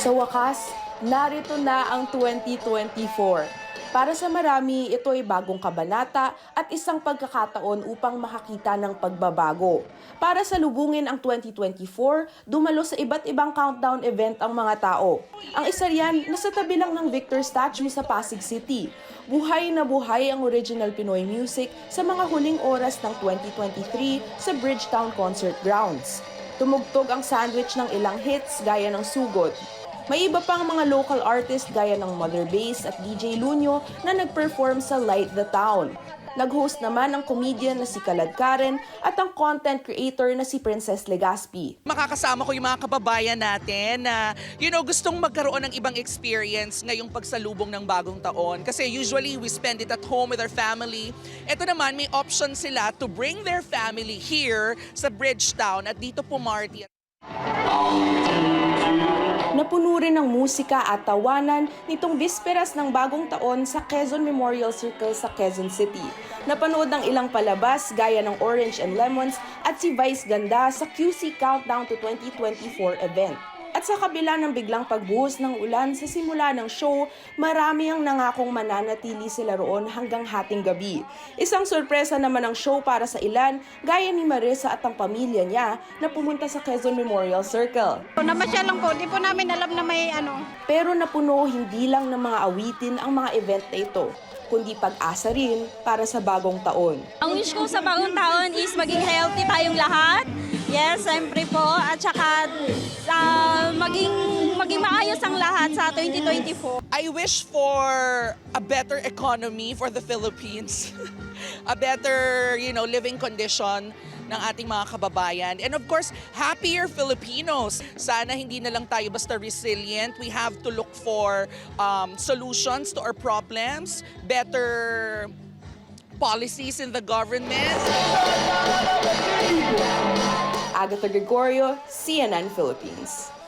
Sa wakas, narito na ang 2024. Para sa marami, ito ay bagong kabanata at isang pagkakataon upang makakita ng pagbabago. Para sa lubungin ang 2024, dumalo sa iba't ibang countdown event ang mga tao. Ang isa riyan, nasa tabi lang ng Victor statue sa Pasig City. Buhay na buhay ang original Pinoy music sa mga huling oras ng 2023 sa Bridgetown Concert Grounds. Tumugtog ang sandwich ng ilang hits gaya ng Sugod, may iba pang mga local artist gaya ng Mother Bass at DJ Lunyo na nag-perform sa Light the Town. Nag-host naman ang comedian na si Kalad Karen at ang content creator na si Princess Legaspi. makakasama ko yung mga kababayan natin na, you know, gustong magkaroon ng ibang experience ngayong pagsalubong ng bagong taon. Kasi usually we spend it at home with our family. Ito naman, may option sila to bring their family here sa Bridgetown at dito pumarty. Napuno rin ng musika at tawanan nitong bisperas ng bagong taon sa Quezon Memorial Circle sa Quezon City. Napanood ng ilang palabas gaya ng Orange and Lemons at si Vice Ganda sa QC Countdown to 2024 event. At sa kabila ng biglang pagbuhos ng ulan sa simula ng show, marami ang nangakong mananatili sila roon hanggang hating gabi. Isang sorpresa naman ang show para sa ilan, gaya ni Marisa at ang pamilya niya na pumunta sa Quezon Memorial Circle. Namasyal lang po, di po namin alam na may ano. Pero napuno hindi lang ng mga awitin ang mga event na ito, kundi pag-asa rin para sa bagong taon. Ang wish ko sa bagong taon is maging healthy tayong lahat. Yes, siyempre po. At saka ah, maging, maging maayos ang lahat sa 2024. I wish for a better economy for the Philippines. a better, you know, living condition ng ating mga kababayan. And of course, happier Filipinos. Sana hindi na lang tayo basta resilient. We have to look for um, solutions to our problems, better policies in the government. Agatha Gregorio, CNN Philippines.